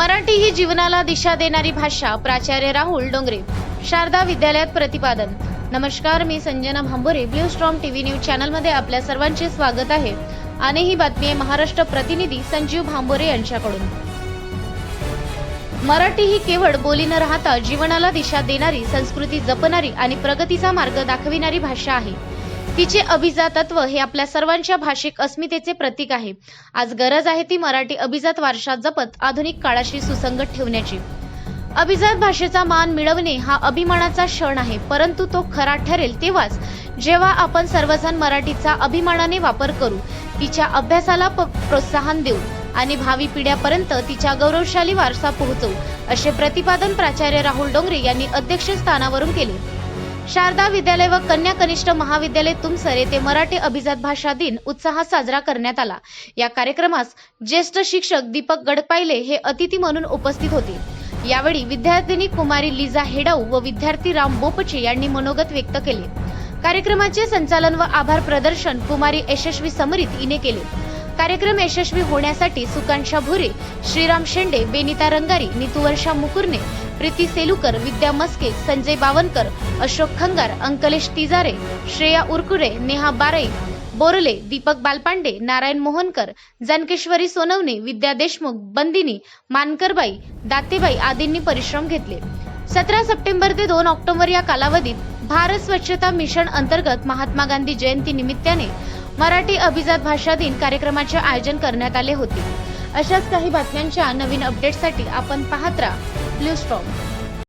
मराठी ही जीवनाला दिशा देणारी भाषा प्राचार्य राहुल डोंगरे. शारदा विद्यालयात प्रतिपादन. नमस्कार मी Sanjana Bhambore blue storm TV news चॅनलमध्ये आपल्या सर्वांचे स्वागत आहे. आणि ही बातमी आहे महाराष्ट्र प्रतिनिधी संजीव भांबोरे यांच्याकडून. मराठी ही केवळ बोली न राहता जीवनाला दिशा देणारी संस्कृती जपणारी आणि प्रगतीचा मार्ग दाखविणारी भाषा आहे. तिचे अभिजातत्व हे आपल्या सर्वांच्या भाषिक अस्मितेचे प्रतीक आहे. आज गरज आहे ती मराठी अभिजात वारसा जपत आधुनिक काळाशी सुसंगत ठेवण्याची. अभिजात भाषेचा मान मिळवणे हा अभिमानाचा क्षण आहे परंतु तो खरा ठरेल तेव्हाच. जेव्हा आपण सर्वजण मराठीचा अभिमानाने वापर करू तिच्या अभ्यासाला प- प्रोत्साहन देऊ आणि भावी पिढ्यापर्यंत तिच्या गौरवशाली वारसा पोहोचवू असे प्रतिपादन प्राचार्य राहुल डोंगरे यांनी अध्यक्षस्थानावरून केले. शारदा विद्यालय व कन्या कनिष्ठ महाविद्यालय तुमसर येथे मराठी अभिजात भाषा दिन उत्साहात साजरा करण्यात आला. या कार्यक्रमास ज्येष्ठ शिक्षक दीपक गडपायले हे अतिथी म्हणून उपस्थित होते. यावेळी विद्यार्थिनी कुमारी लिझा हेडाऊ व विद्यार्थी राम बोपचे यांनी मनोगत व्यक्त केले. कार्यक्रमाचे संचालन व आभार प्रदर्शन कुमारी यशस्वी समरित हिने केले. कार्यक्रम यशस्वी होण्यासाठी सुकांक्षा भुरे श्रीराम शेंडे बेनिता रंगारी नितुवर्षा मुकुर्ने प्रीती सेलुकर विद्या मस्के संजय बावनकर अशोक खंगार अंकलेश तिजारे श्रेया उरकुरे नेहा बारे बोरले दीपक बालपांडे नारायण मोहनकर जानकेश्वरी सोनवणे विद्या देशमुख बंदिनी मानकरबाई दातेबाई आदींनी परिश्रम घेतले. सतरा सप्टेंबर ते दोन ऑक्टोबर या कालावधीत भारत स्वच्छता मिशन अंतर्गत महात्मा गांधी जयंती निमित्ताने मराठी अभिजात भाषा दिन कार्यक्रमाचे आयोजन करण्यात आले होते. अशाच काही बातम्यांच्या नवीन अपडेटसाठी आपण पाहत राहा. News storm